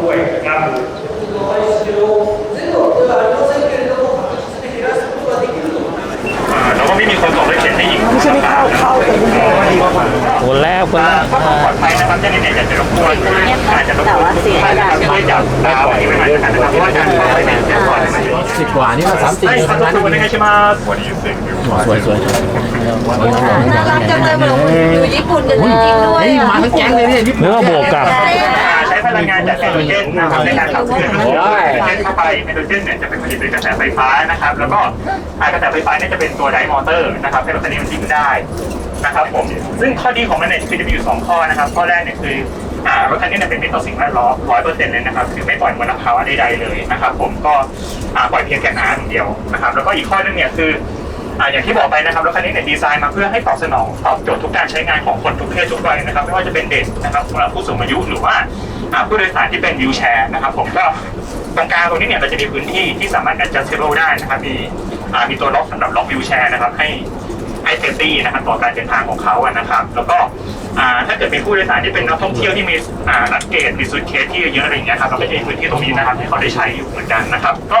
กล้วยนะครับแล้วก็ไม่มีคนบอกให้เขียนให้อีกไม่ใช่ไม่เข้าเข้าแต่คุณพ่อคนแรกคนแรกก็ปลอดภัยนะครับจะเนี่ยจะรบกวนอาจจะรบกวนไม่ได้ไม่จับไม่ปล่อยไม่ได้นะครับเพราะว่าการปล่อยเนี่ยสิบกว่านี่มาสามสิบสามสิบวันนี้ใช่ไหมสวยสวยน่ารักจังเลยมาดูญี่ปุ่นกันจริงๆด้วยมาทั้งแก๊งเลยเนี่ยญี่ปุ่นเนื้อบวกกับ ลังงานจากไฮโดรเจนนะครับในการขับเคลื่อนไฮโดรเจนเข้าไปไฮโดรเจนเนี่ยจะเป็นผลิตด้วยกระแสไฟฟ้านะครับ แล้วก็อ่ากระแสไฟฟ้าเนี่ยจะเป็นตัวไดมอเตอร์นะครับให้รถคันนี้มันวิ่งได้นะครับผมซึ่งข้อดีของมันเนี่ยคือจะมีอยู่สองข้อนะครับ ข้อแรกเนี่ยคืออารถคันนี้เนี่ยเป็นมิตรต่อสิ่งแวดล้อมร้อยเปอร์เซ็นต์เลยนะครับ คือไม่ปล่อยมลภาวะใดๆเลยนะครับ ผมก็ปล่อยเพียงแค่น้ำอย่างเดียวนะครับ แล้วก็อีกข้อหนึงเนี่ยคือ อ่าอย่างที่บอกไปนะครับรถคันนี้เนี่ยดีไซน์มาเพื่อให้ตอบสนองตอบโจทย์ทุกการใช้งานของคนทุกเพศทุกวัยนะครับไม่ว่าจะเป็นเด็กนะครับสำหรับผู้สูงอายุหรือว่าผู้โดยสารที่เป็นวิวแชร์นะครับผมก็ตรงกลางตรงนี้เนี่ยเราจะมีพื้นที่ที่สามารถ adjustable ได้นะครับมีมีตัวล็อกสำหรับล็อกวิวแชร์นะครับให้ให้เซฟตี้นะครับต่อการเดินทางของเขาอะนะครับ แล้วก็ถ้าเกิดเป็นผู้โดยสารที่เป็นนักท่องเที่ยวที่มีลักเกจมีซูทเคสที่เยอะอะไรอย่างเงี้ยครับเราก็จะมีพื้นที่ตรงนี้นะครับให้เขาได้ใช้อยู่เหมือนกันนะครับ ก็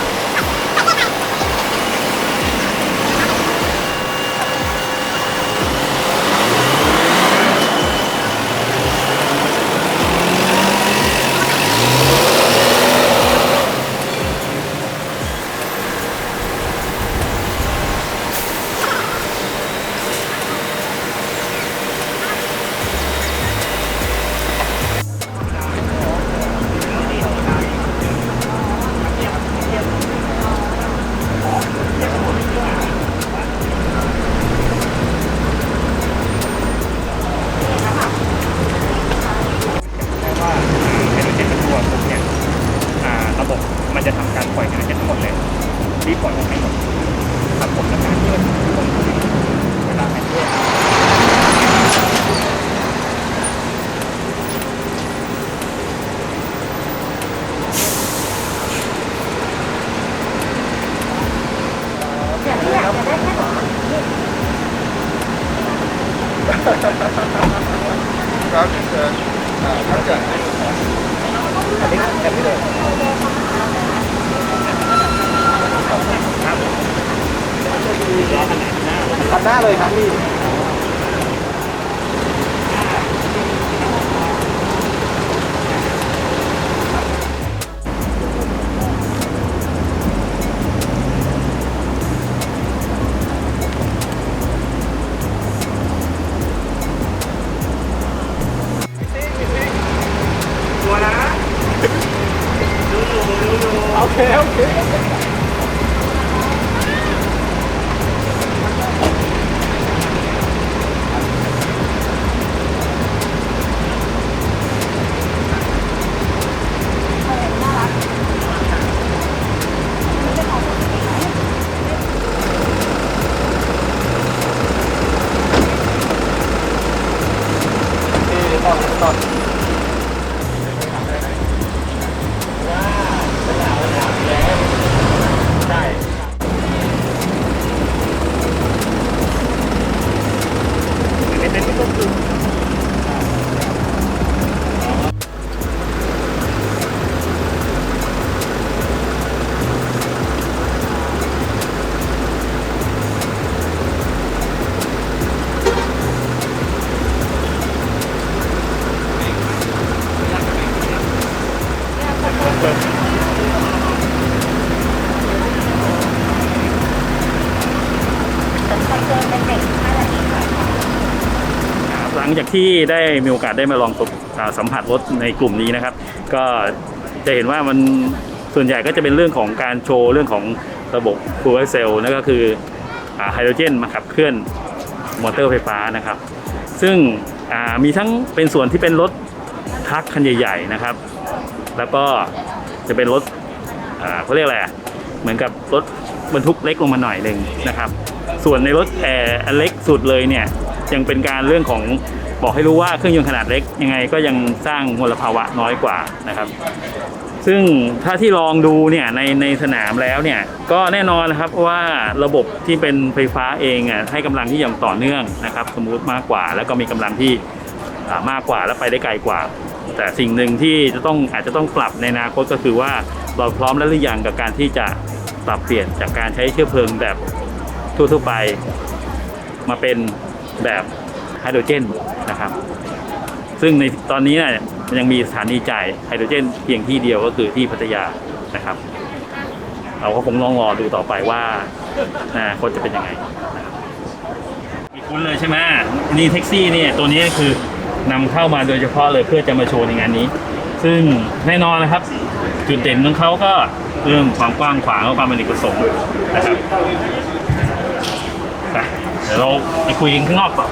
จากที่ได้มีโอกาสได้มาลองสัมผัสรถในกลุ่มนี้นะครับ ก็จะเห็นว่ามันส่วนใหญ่ก็จะเป็นเรื่องของการโชว์เรื่องของระบบฟูลเซลล์นั่นก็คือไฮโดรเจนมาขับเคลื่อนมอเตอร์ไฟฟ้านะครับ ซึ่งมีทั้งเป็นส่วนที่เป็นรถทรัคคันใหญ่ ๆนะครับ แล้วก็จะเป็นรถเขาเรียกอะไรเหมือนกับรถบรรทุกเล็กลงมาหน่อยหนึ่งนะครับ ส่วนในรถแอร์เล็กสุดเลยเนี่ยยังเป็นการเรื่องของ บอกให้รู้ว่าเครื่องยนต์ขนาดเล็กยังไงก็ยังสร้างมลภาวะน้อยกว่านะครับ ซึ่งถ้าที่ลองดูเนี่ยในในสนามแล้วเนี่ยก็แน่นอนนะครับว่าระบบที่เป็นไฟฟ้าเองอะให้กำลังที่อย่างต่อเนื่องนะครับ สมูทมากกว่า แล้วก็มีกำลังที่มากกว่าและไปได้ไกลกว่า แต่สิ่งหนึ่งที่จะต้องอาจจะต้องปรับในอนาคตก็คือว่าเราพร้อมแล้วหรือยังกับการที่จะปรับเปลี่ยนจากการใช้เชื้อเพลิงแบบทั่วๆไป มาเป็นแบบ ไฮโดรเจนนะครับ ซึ่งในตอนนี้เนี่ยมันยังมีสถานีจ่ายไฮโดรเจน เพียงที่เดียวก็คือที่พัทยานะครับ เราก็คงลองรอดูต่อไปว่าอนาคตจะเป็นยังไงมีคุ้นเลยใช่ไหมนี่แท็กซี่เนี่ยตัวนี้คือนำเข้ามาโดยเฉพาะเลยเพื่อจะมาโชว์ในงานนี้ ซึ่งแน่นอนนะครับ จุดเด่นของเขาก็เรื่องความกว้างขวางและความเป็นเอกสงนะครับเดี๋ยวเราไปคุยกันข้างนอกต่อ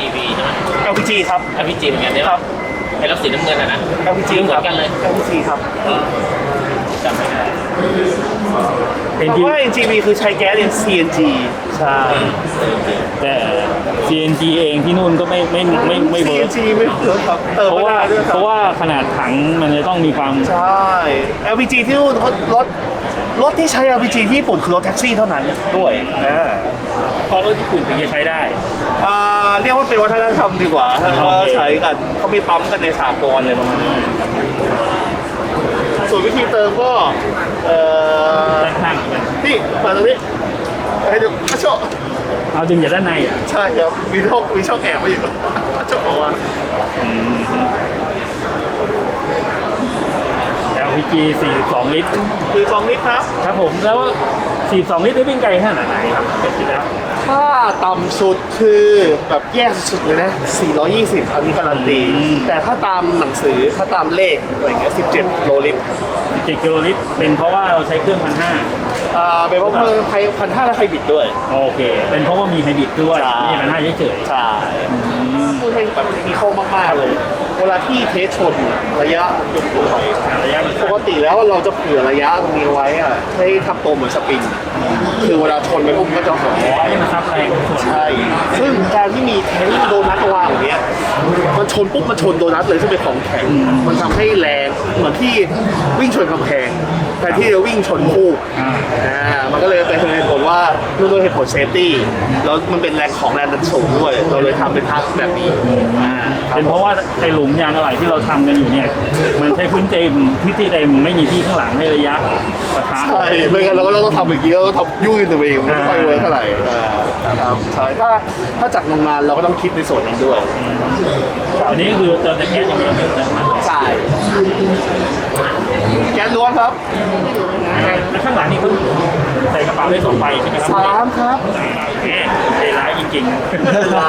GV ใช่ไหม LPG ครับ LPG เหมือนกันใช่ไหมไอ้รถสีน้ำเงินอะนะ LPG เหมืคอรับนกันเลย LPG ครับจำไม่ได้เป็นเพที่ราะว่า NGV คือใช้แก๊ส CNG ใช่แต่ CNG เองที่นู่นก็ไม่ไม่ไม่ไม่เวิร์ก CNG ไม่เวิร์กครับเติมเพราะไม่ว่าได้ด้วยคเพรับราะว่าขนาดถังมันจะต้องมีความ ใช่ LPG ที่นู่นรถรถรถที่ใช้ LPG ที่ญี่ปุ่นคือรถแท็กซี่เท่านั้นด้วยอ่าเพราะรถญี่ปุ่นถึงจะใช้ได้ อ่าเรียกว่าเป็นวัฒนธรรมดีกว่าถ้าเขาโอเคใช้กันเขามีปั๊มกันในสากลเลยประมาณนี้ส่วนวิธีเติมก็เอ่อด้านข้างอีกไหมนี่มาตรงนี้ให้ดูกระโชกเอาดึงจากด้านในอะใช่ครับมีช่องมีช่องแอบมาอยู่กระโชกออกมา LPG 42 ลิตร คือสองลิตรครับ ครับผมแล้ว 42 ลิตรได้วิ่งไกลขนาดไหนครับเป็นที่แล้ว ถ้าต่ำสุดคือแบบแย่สุดๆเลยนะ 420 อันนี้การันตี แต่ถ้าตามหนังสือถ้าตามเลขอะไรเงี้ย 17 โลลิตร7กิโลลิตรเป็นเพราะว่าเราใช้เครื่องพันห้าอ่าเป็นเพราะเพิ่มไพพันห้าและไฮบริดด้วย โอเค เป็นเพราะว่ามีไฮบริดด้วยใช่นี่พันห้าเฉยใช่พูดให้แบบเทคนิคมากๆเลย เวลาที่เทสชนระยะยกตัวๆระยะมันปกติแล้วเราจะเผื่อระยะตรงนี้ไว้อะให้ทำตัวเหมือนสปริง คือเวลาชนไปปุ๊บมันก็จะหอให้มันซับแรงส่วนใช่ ซึ่งการที่มีเทนโดนัทวางอย่างเงี้ยมันชนปุ๊บมันชนโดนัทเลยซึ่งเป็นของแข็งมันทำให้แรงเหมือนที่วิ่งชนกำแพงแต่ที่จะวิ่งชนคู่อ่าอ่ามันก็เลยเป็นเหตุผลว่าเนื่องด้วยเหตุผลเซฟตี้แล้วมันเป็นแรงของแรงดันสูงด้วย เราเลยทำเป็นทักแบบนี้อ่าคบ เป็นเพราะว่าไอหลุมยางอะไหล่ที่เราทำกันอยู่เนี่ย มันใช้พื้นเต็มที่ที่เต็มไม่มีที่ข้างหลังให้ระยะปะทะ ใช่ไม่งั้นเราก็ต้องทำอย่างนี้เราต้องทำยุ่ยตัวเองมันไม่ค่อยเวิร์คเท่าไหร่อ่าครับใช่ถ้าถ้าจากโรงงานเราก็ต้องคิดในส่วนนั้นด้วย อันนี้ก็คือเติมแต่แก๊สอย่างเดียวนะครับใช่แก๊สล้วนครับแล้วข้างหลังนี่เขาใส่กระเป๋าได้สองใบใช่ไหมครับสามครับโอเคใจร้ายจริงไป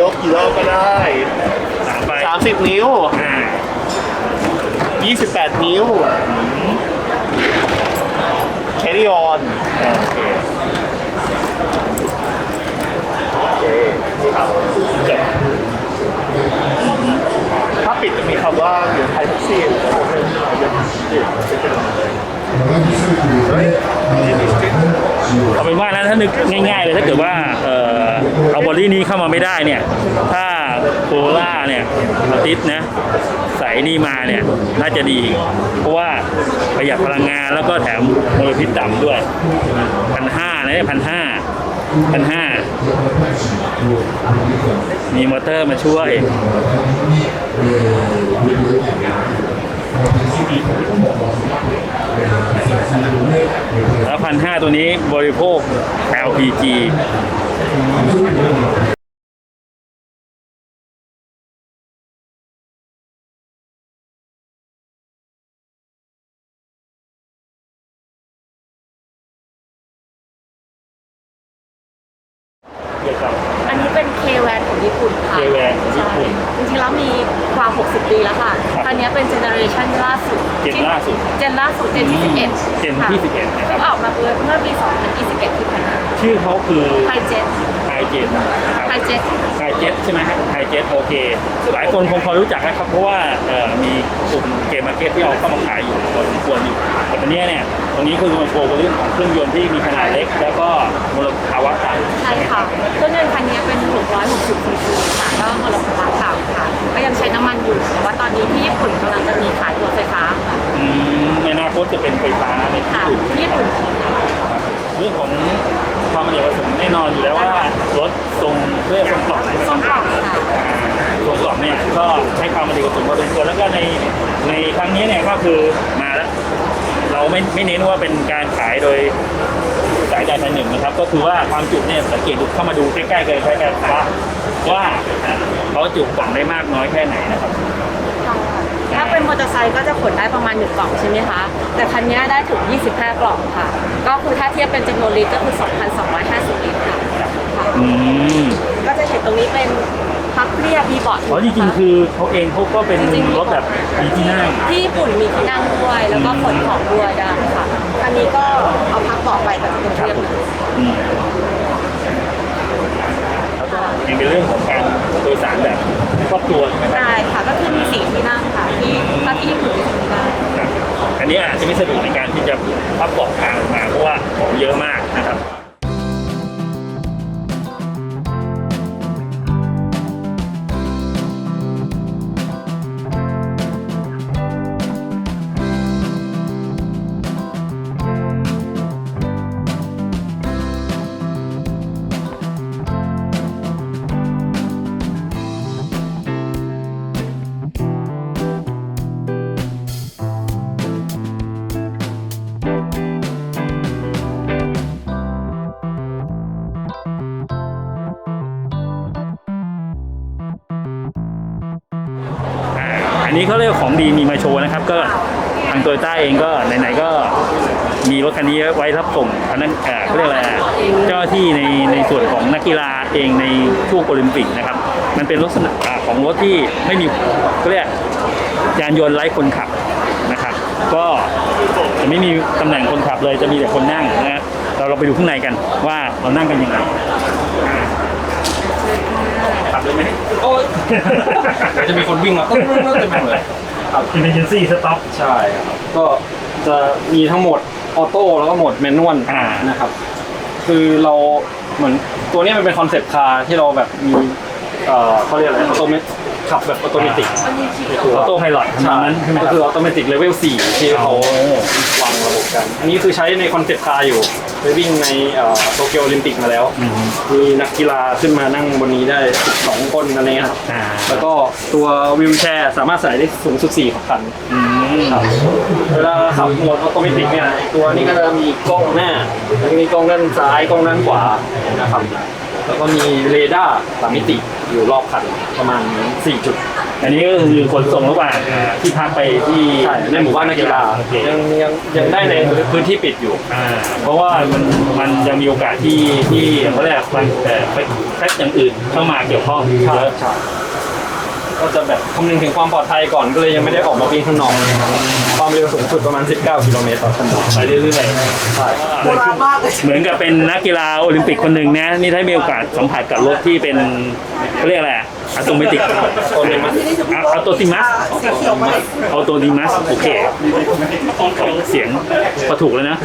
ยกกี่รอบก็ได้ๆสามใบ30นิ้วอ่า28นิ้วแคริออนโอเค มาเนี่ยน่าจะดี เพราะว่าประหยัดพลังงานแล้วก็แถมมลพิษต่ำด้วยพันห้านะพันห้าพันห้ามีมอเตอร์มาช่วยแล้วพันห้าตัวนี้บริโภค LPG เกี่ยวกับ อันนี้เป็น K แวนของญี่ปุ่นค่ะ K-Van ของญี่ ใช่ ปุ่น จริงๆแล้วมีกว่า 60 ปีแล้วค่ะ ครับ อันนี้เป็นเจเนอเรชันล่าสุด เจนล่าสุด เจนล่าสุด เจนที่ 11 เจนที่11นะครับ เพิ่งออกมาเมื่อเมื่อปี 2021 ที่ผ่านมา ชื่อเขาคือ ไฮเจ็ต ไฮเจ็ตนะครับ ไฮเจ็ต ไฮเจ็ต ใช่ไหมฮะไฮเจ็ตโอเคหลายคนคงพอรู้จักนะครับ เพราะว่าเอ่อมีกลุ่มเกมมาร์เก็ตที่เอาเข้ามาขายอยู่พอสมควรอยู่แต่ตอนนี้เนี่ยเอรงนี้คือมาโชว์เรื่องของเครื่องยนต์ที่มีขนาดเล็ก แล้วก็มลภาวะต่ำใช่ค่ะเครื่องยนต์คันนี้เป็น 660ซีซีค่ะก็มลภาวะต่ำค่ะ ก็ยังใช้น้ำมันอยู่แต่ว่าตอนนี้ที่ญี่ปุ่นกำลังจะมีขายตัวไฟฟ้าค่ะอืมในอนาคตจะเป็นไฟฟ้าในที่ค่ะสุดที่ญี่ปุ่น เรื่องของความอเนกประสมแน่นอนอยู่แล้วว่ารถทรงเรียกทรงกล่องส้มกรอบทรงกล่องเนี่ยก็ให้ความอเนกประสงพอสมควรแล้วก็ในในครั้งนี้เนี่ยก็คือมาแล้ว เราไม่ไม่เน้นว่าเป็นการขายโดย นึ่งนะครับก็คือว่าความจุเนี่ยสังเกตดูเข้ามาดูใกล้ๆกันใกล้ๆว่าว่าเขาจุกล่องได้มากน้อยแค่ไหนนะครับถ้าเป็นมอเตอร์ไซค์ก็จะขนได้ประมาณ1กล่องใช่ไหมคะ แต่คันนี้ได้ถึง 25 กล่องค่ะ ก็คือถ้าเทียบเป็นจำนวนลิตรก็คือ 2,250 ลิตรค่ะค่ะอืมก็จะเห็นตรงนี้เป็น พับเรียบมีเบาะเพราะจริงๆคือเขาเองเขาก็เป็นรถแบบมีที่นั่งที่ญี่ปุ่นมีที่นั่งด้วย แล้วก็ขนของด้วยได้ค่ะอันนี้ก็เอาพับเบาะไปแต่จะเป็นเรียบเลยอืมแล้วก็ยังเป็นเรื่องของการโดยสารแบบครอบครัวนะครับได้ค่ะก็คือมีสี่ที่นั่งค่ะที่ถ้าที่ญี่ปุ่นมีสี่ที่นั่งอันนี้อาจจะไม่สะดวกในการที่จะพับเบาะทางมาเพราะว่าของเยอะมากนะครับาอันนี้เขาเรียกของดีมีมาโชว์นะครับ ก็ทางโตโยต้าเองก็ไหนๆก็มีรถคันนี้ไว้รับส่งพนักเอ่อเขาเรียกอะไรเจ้าที่ในในส่วนของนักกีฬาเองในช่วงโอลิมปิกนะครับ มันเป็นลักษณะของรถที่ไม่มีเขาเรียกยานยนต์ไร้คนขับนะครับ ก็จะไม่มีตำแหน่งคนขับเลยจะมีแต่คนนั่งนะฮะเราเราไปดูข้างในกันว่าเรานั่งกันยังไง เลยไหมโอ้ยเดี๋ยวจะมีคนวิ่งมาตึ้งๆๆเต็มไปหมดเลย emergency stop ใช่ครับ ก็จะมีทั้งหมดออโต้แล้วก็โหมดแมนนวลอ่า นะครับ คือเราเหมือนตัวเนี้ยมันเป็นคอนเซ็ปต์คาร์ที่เราแบบมีเอ่อเขาเรียกอะไรออโตเมต ขับแบบออโตเมติกออโต้ไพลอตทำนองนั้นใช่ไหมคก็รับคือออโตเมติกเลเวล4ที่เขาวางระบบกัน อันนี้คือใช้ในคอนเซ็ปต์คาร์อยู่ไปวิ่งในโตเกียวโอลิมปิกมาแล้ว อืมมีนักกีฬาขึ้นมานั่งบนนี้ได้ 12 คนอะไรเงี้ยครับ อ่าแล้วก็ตัววิวแชร์สามารถใส่ได้สูงสุด4คัน อืมครับเวลาขับโหมดออโตเมติกเนี่ยตัวนี้ก็จะมีกล้องหน้าแล้วก็มีกล้องด้านซ้ายกล้องด้านขวานะครับ แล้วก็มีเรดาร์สามมิติอยู่รอบคันประมาณ 4 จุด อันนี้ก็คือขนส่งระหว่างอ่าที่พักไปที่ใช่ในหมู่บ้านนักกีฬาโอเคยังยังยังได้ในพื้นที่ปิดอยู่ อ่าเพราะว่ามันมันจะมีโอกาสที่ที่เขาเรียกมันแต่ไปแพ็กอย่างอื่นเข้ามาเกี่ยวข้องเยอะ ใช่ ก็จะแบบคำนึงถึงความปลอดภัยก่อนก็เลยยังไม่ได้ออกมาวิ่งข้างนอกความเร็วสูงสุดประมาณ 19 กิโลเมตรต่อชั่วโมงไปเรื่อยๆใช่เหมือนกับเป็นนักกีฬาโอลิมปิกคนหนึ่งนะ นี่ถ้ามีโอกาสสัมผัสกับรถที่เป็นเขาเรียกอะไรอะ โตเมติกตัวนี้มันอัตโตติมัสอัตโตติมัสโอเคเสียงพอถูกแล้วนะ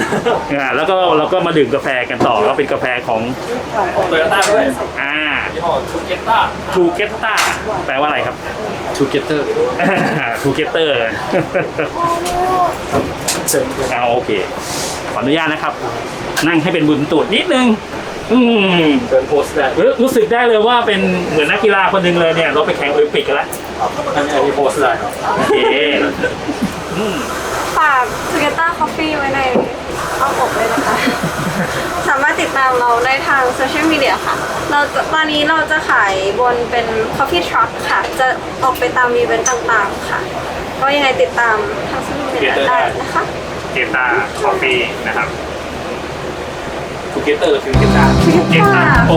อ่าแล้วก็เราก็มาดื่มกาแฟกันต่อก็เป็นกาแฟของโตโยต้าด้วยอ่ายี่ห้อทูเกต้าทูเกตตาแปลว่าอะไรครับทูเกเตอร์ทูเกเตอร์เอาโอเคขออนุญาตนะครับ นั่งให้เป็นบุญตูดนิดนึง อืมเดินโพสต์ได้รู้รู้สึกได้เลยว่าเป็นเหมือนนักกีฬาคนหนึ่งเลยเนี่ย เราไปแข่งโอลิมปิกกันแล้วอันนี้อันนี้โพสต์ได้ครับโอเคฝาก Together Coffee ไว้ในอ้อมอกเลยนะคะ สามารถติดตามเราได้ทางโซเชียลมีเดียค่ะ เราจะตอนนี้เราจะขายบนเป็น Coffee Truck ค่ะ จะออกไปตามอีเวนต์ต่างๆค่ะ ก็ยังไงติดตามทางโซเชียลมีเดียได้นะคะเกตาคอฟฟี่นะครับทู เกเตอร์ทูเกต้าเกตาโอ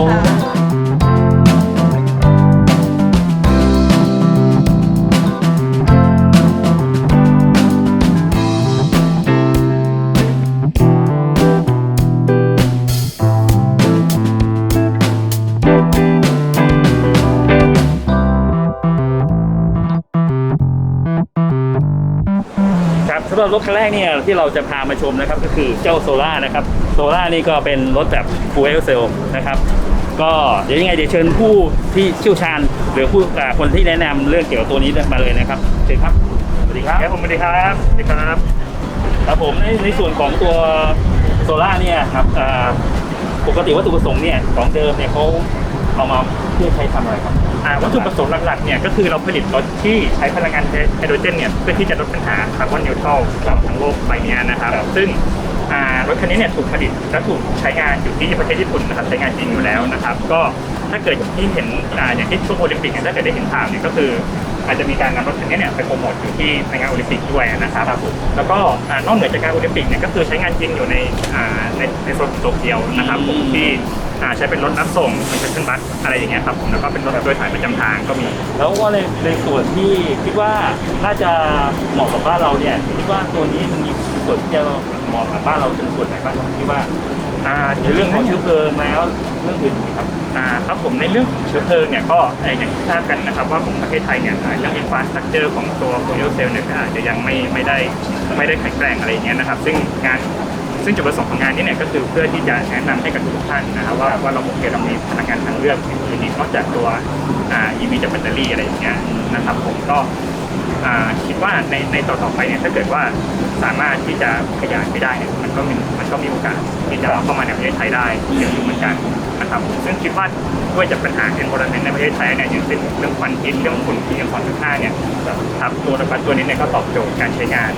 รับสำหรับรถคันแรกเนี่ยที่เราจะพามาชมนะครับก็คือเจ้าโซล่านะครับโซล่านี่ก็เป็นรถแบบ full e c e l นะครับก็เดี๋ยวยังไงเดี๋ยวเชิญผู้ที่เชี่ยวชาญ หรือผู้อ่าคนที่แนะนำเรื่องเกี่ยวกับตัวนี้มาเลยนะครับเชิญครับสวัสดีครับครับผมสวัสดีครับสวัสดีครับครับผมในในส่วนของตัวโซล่าเนี่ยครับอ่าปกติวัตถุประสงค์เนี่ยของเดิมเนี่ยเขาเอามาเพื่อใช้ทำอะไรครับอ่า วัตถุประสงค์หลักๆเนี่ยก็คือเราผลิตรถที่ใช้พลังงานไฮโดรเจนเนี่ยเพื่อที่จะลดปัญหาคาร์บอนนิวทรัลกับทั้งโลกใบเนี้ยนะครับ ซึ่งอ่ารถคันนี้เนี่ยถูกผลิตและถูกใช้งานอยู่ที่ประเทศญี่ปุ่นนะครับใช้งานจริงอยู่แล้วนะครับ ก็ถ้าเกิดอย่างที่เห็นอ่าอย่างที่ช่วงโอลิมปิกเนี่ยถ้าเกิดได้เห็นภาพเนี่ยก็คืออาจจะมีการนำรถคันนี้เนี่ยไปโปรโมทอยู่ที่ในงานโอลิมปิกด้วยนะครับ แล้วก็อ่านอกเหนือจากงานโอลิมปิกเนี่ยก็คือใช้งานจริงอยู่ในอ่าในในโซนของโตเกียวนะครับผมที่ อ่าใช้เป็นรถรับส่งเป็นเครื่องบัสอะไรอย่างเงี้ยครับผมแล้วก็เป็นรถโดยสารประจำทางก็มี แล้วว่าในในส่วนที่คิดว่าน่าจะเหมาะกับบ้านเราเนี่ยคิดว่าตัวนี้มันมีส่วนที่จะเหมาะกับบ้านเราเป็นส่วนไหนบ้างครับคิดว่าอ่าในเรื่องของเชื้อเพลิงแล้วเรื่องอื่นอีกครับ อ่าครับผมในเรื่องของเชื้อเพลิงเนี่ยก็เอ่ออย่างที่ทราบกันนะครับว่าของประเทศไทยเนี่ยอ่าเรื่องอินฟราสตรักเจอร์ของตัวโคโยเซลเนี่ยก็อาจจะยังไม่ไม่ได้ไม่ได้แข็งแกร่งอะไรอย่างเงี้ยนะครับ ซึ่งงาน ซึ่งจุดประสงค์ของงานนี้เนี่ยก็คือเพื่อที่จะแนะนำให้กับทุกท่านนะครับว่าว่าเราโอเคเรามีพลังงานทางเลือกอื่นๆนอกจากตัวอ่า EV จากแบตเตอรี่อะไรอย่างเงี้ยนะครับผมก็อ่าคิดว่าในในต่อต่อไปเนี่ยถ้าเกิดว่าสามารถที่จะขยายไปได้เนี่ยมันก็มีมันก็มีโอกาสที่จะเข้ามาในประเทศไทยได้เยอะอยู่เหมือนกันนะครับซึ่งคิดว่าด้วยจากปัญหา environment ในประเทศไทยเนี่ยอย่างเช่นเรื่องควันพิษเรื่องฝุ่น PM 2.5เนี่ยครับตัวรถบัสตัวนี้เนี่ยก็ตอบโจทย์การใช้งาน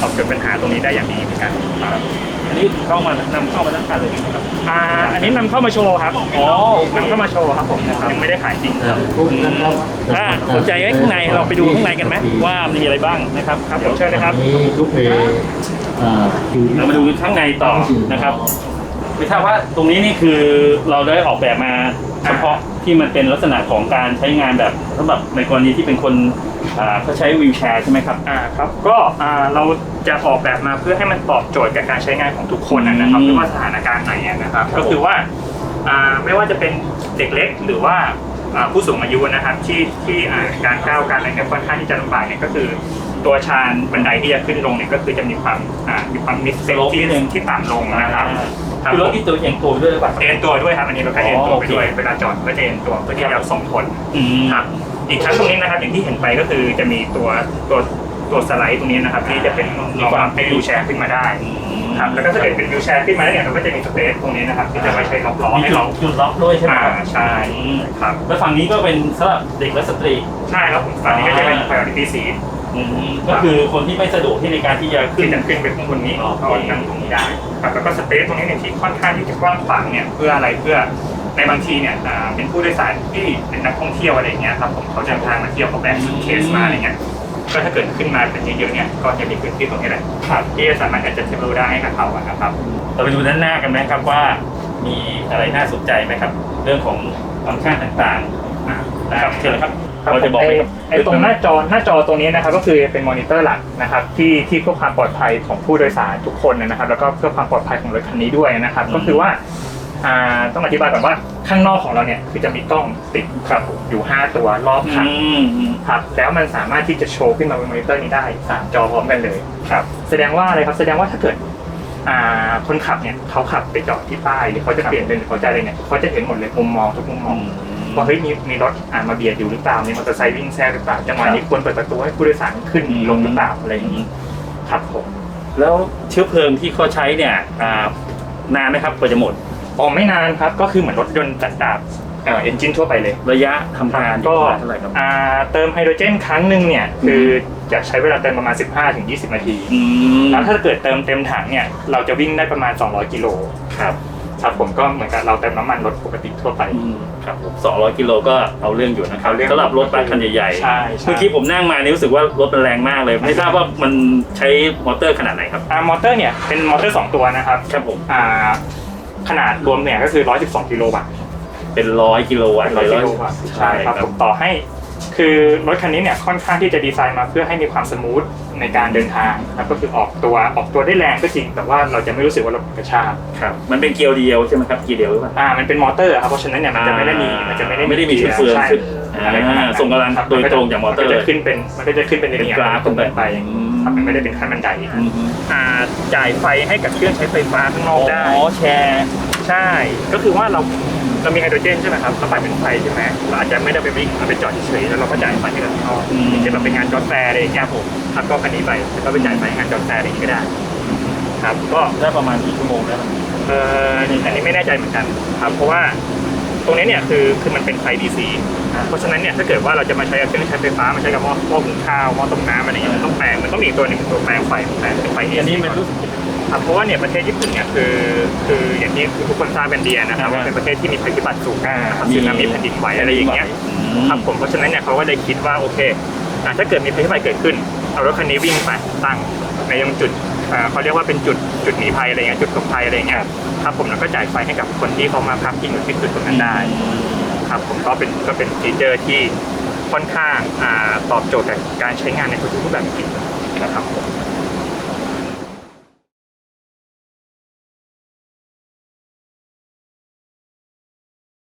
ตอบโจทย์ปัญหาตรงนี้ได้อย่างดีเหมือนกันครับอันนี้เข้ามานำเข้ามาตั้งแต่เลยนะครับอ่าอันนี้นำเข้ามาโชว์ครับอ๋อโอเคนำเข้ามาโชว์ครับผมยังไม่ได้ขายจริงครับถ้าสนใจไว้ข้างในเราไปดูข้างในกันไหมว่ามีอะไรบ้างนะครับครับผมเชิญเลยครับลูกเพย์อ่าคิวที่เรามาดูข้างในต่อนะครับไม่ทราบว่าตรงนี้นี่คือเราได้ออกแบบมาเฉพาะที่มันเป็นลักษณะของการใช้งานแบบสำหรับในกรณีที่เป็นคน อ่าเขาใช้วีลแชร์ใช่ไหมครับ อ่าครับก็อ่าเราจะออกแบบมาเพื่อให้มันตอบโจทย์กับการใช้งานของทุกคนนะนะครับอืมไม่ว่าสถานการณ์ไหนอะนะครับ ครับก็คือว่าอ่าไม่ว่าจะเป็นเด็กเล็กหรือว่าอ่าผู้สูงอายุนะครับที่ที่อ่าการก้าวการอะไรเนี่ยค่อนข้างที่จะลำบากเนี่ยก็คือ ตัวชานบันไดที่จะขึ้นลงเนี่ยก็คือจะมีความอ่ามีความมิดเซลที่ที่ต่ำลงนะครับครับ คือรถที่ตัวเองตัวด้วยหรือเปล่าเอ็นตัวด้วยครับอันนี้เราก็เอ็นตัวไปด้วยอ๋อโอเค เวลาจอดก็จะเอ็นตัวเพื่อที่จะส่งผลอืม ครับ อีกทั้งตรงนี้นะครับอย่างที่เห็นไปก็คือจะมีตัวตัวตัวสไลด์ตรงนี้นะครับที่จะเป็นรองรับให้วิวแชร์ขึ้นมาได้ครับแล้วก็ถ้าเกิดเป็นวิวแชร์ขึ้นมาแล้วเนี่ยเราก็จะมีสเปซตรงนี้นะครับที่จะไว้ใช้ล็อกล้อมีให้จุเราดจุดล็อกด้วยใช่ไหมอ่าครับใช่อืมครับแล้วฝั่งนี้ก็เป็นสำหรับเด็กและสตรีใช่ครับผมฝั่งนี้ก็จะเป็น priority seat อืมก็คือคนที่ไม่สะดวกที่ในการที่จะขึ้ที่นจะขึ้นไปข้างบนนี้อ๋อก็นั่งตรงนี้ได้ครับแล้วก็สเปซตรงนี้เนี่ยที่ค่อนข้างที่จะกว้างขวางเนี่ยเพื่ออะไรเพื่อ ในบางทีเนี่ยอ่าเป็นผู้โดยสารที่เป็นนักท่องเที่ยวอะไรอย่างเงี้ยครับผมเขาจะเดินทางมาเที่ยวเขาแบกสุดเคสมาอะไรเงี้ยก็ถ้าเกิดขึ้นมาเป็นเยอะๆเนี่ยก็จะมีพื้นที่ตรงนี้แหละที่จะสามารถจะเทเบิลได้ให้กับเขาอะนะครับ เราไปดูด้านหน้ากันไหมครับว่ามีอะไรน่าสนใจไหมครับ เรื่องของฟังก์ชันต่างๆอ่านะครับเชิญเลยครับเราจะบอกไหมครับ ไอ้ตรงหน้าจอหน้าจอตรงนี้นะครับก็คือเป็นมอนิเตอร์หลักนะครับที่ที่เพื่อความปลอดภัยของผู้โดยสารทุกคนนะครับ แล้วก็เพื่อความปลอดภัยของรถคันนี้ด้วยนะครับก็คือว่า อ่าต้องอธิบายก่อนว่าข้างนอกของเราเนี่ยคือจะมีกล้องติดครับอยู่ 5 ตัวรอบคันอืมอืมครับแล้วมันสามารถที่จะโชว์ขึ้นมาบนมอนิเตอร์นี้ได้สามจอพร้อมกันเลยครับ แสดงว่าอะไรครับแสดงว่าถ้าเกิดอ่าคนขับเนี่ยเขาขับไปจอดที่ป้ายหรือเขาจะเปลี่ยนเลนหรือเขาจะอะไรเนี่ยเขาจะเห็นหมดเลยมุมมองทุกมุมมองว่าเฮ้ยมีมีรถอ่ามาเบียดอยู่หรือเปล่ามีมอเตอร์ไซค์วิ่งแซงหรือเปล่าจังหวะนี้ควรเปิดประตูให้ผู้โดยสารขึ้นลงหรือเปล่าอะไรอย่างนี้ครับผมแล้วเชื้อเพลิงที่เขาใช้เนี่ยอ่านานไหมครับกว่าจะหมด อ๋อไม่นานครับ ก็คือเหมือนรถยนต์จัดดาบเอ่อเอนจินทั่วไปเลย ระยะทำงานก็เท่าไหร่ครับ อ่าเติมไฮโดรเจนครั้งหนึ่งเนี่ยคือจะใช้เวลาเติมประมาณ 15-20 นาที อืมแล้วถ้าเกิดเติมเต็มถังเนี่ยเราจะวิ่งได้ประมาณ 200 กิโลครับครับผมก็เหมือนกับเราเติมน้ำมันรถปกติทั่วไป อืมครับผมสองร้อยกิโลก็เอาเรื่องอยู่นะครับเอาเรื่อง สำหรับรถบัสคันใหญ่ๆใช่ใช่เมื่อกี้ผมนั่งมานี่รู้สึกว่ารถมันแรงมากเลย ไม่ทราบว่ามันใช้มอเตอร์ขนาดไหนครับ อ่ามอเตอร์เนี่ยเป็นมอเตอร์ 2 ตัวนะครับครับผม อ่า ขนาดรวมเนี่ยก็คือ 112 กิโลวัตต์เป็นร้อยกิโลวัตต์ร้อยเลกิโลวัตต์ใช่ครับผมต่อให้ คือรถคันนี้เนี่ยค่อนข้างที่จะดีไซน์มาเพื่อให้มีความสมูทในการเดินทางครับก็คือออกตัวออกตัวได้แรงก็จริง แต่ว่าเราจะไม่รู้สึกว่าเรากระชากครับมันเป็นเกียร์เดียวใช่ไหมครับเกียร์เดียวหรือเปล่าอ่ามันเป็นมอเตอร์ครับเพราะฉะนั้นเนี่ยมันจะไม่ได้มีมันจะไม่ได้ไม่ได้มีชุดเฟืองใช่ชุดอะไรขนาดนั้นส่งกำลังครับโดยตรงจากมอเตอร์นก็จะขึ้นเป็นมันก็จะขึ้นเป็นเป็นอย่างกราฟตรงไปอืมครับ ครับมันไม่ได้เป็นขั้นบันไดอืมอ่าจ่ายไฟให้กับเครื่องใช้ไฟฟ้าข้างนอกได้อ๋อแชร์ใช่ ก็คือว่าเราเรามีไฮโดรเจนใช่ไหมครับเราปั่นเป็นไฟใช่ไหมเราอาจจะไม่ได้ไปวิ่งเอาไปจอดเฉยๆแล้วเราก็จ่ายไฟให้กับข้างนอกอย่างเช่นเราไปงานจอดแฟร์อะไรอย่างเงี้ยผมครับก็คันนี้ไปแล้วก็ไปจ่ายไฟให้งานจอดแฟร์อะไรอย่างเงี้ยก็ได้ ครับก็ได้ประมาณกี่ชั่วโมงได้เอ่ออันนี้ไม่แน่ใจเหมือนกันครับเพราะว่า ตรงนี้เนี่ยคือคือมันเป็นไฟ DC เพราะฉะนั้นเนี่ยถ้าเกิดว่าเราจะมาใช้กับเครื่องใช้ไฟฟ้ามาใช้กับหม้อหม้อหุงข้าวหม้อต้มน้ำอะไรอย่างเงี้ยมันต้องแปลงมันต้องมีอีกตัวหนึ่งตัวแปลงไฟแปลงเป็นไฟ AC อันนี้มันรู้สึก ครับเพราะว่าเนี่ยประเทศญี่ปุ่นเนี่ยคือคืออย่างที่ทุกคนทราบกันดีนะครับว่าเป็นประเทศที่มีภัยพิบัติสูงอ่าครับสึนามิแผ่นดินไหวอะไรอย่างเงี้ยครับผมเพราะฉะนั้นเนี่ยเขาก็เลยคิดว่าโอเคอะถ้าเกิดมีภัยพิบัติเกิดขึ้น เอารถคันนี้วิ่งไปตั้งในยังจุด เขาเรียกว่าเป็นจุดจุดหนีภัยอะไรเงี้ยจุดหลบภัยอะไรเงี้ยครับผมแล้วก็จ่ายไฟให้กับคนที่เขามาพักที่อยู่ที่จุดตรงนั้นได้ ครับผมก็เป็นก็เป็นฟีเจอร์ที่ค่อนข้างตอบโจทย์กับการใช้งานในทุกรูปแบบจริงนะครับผม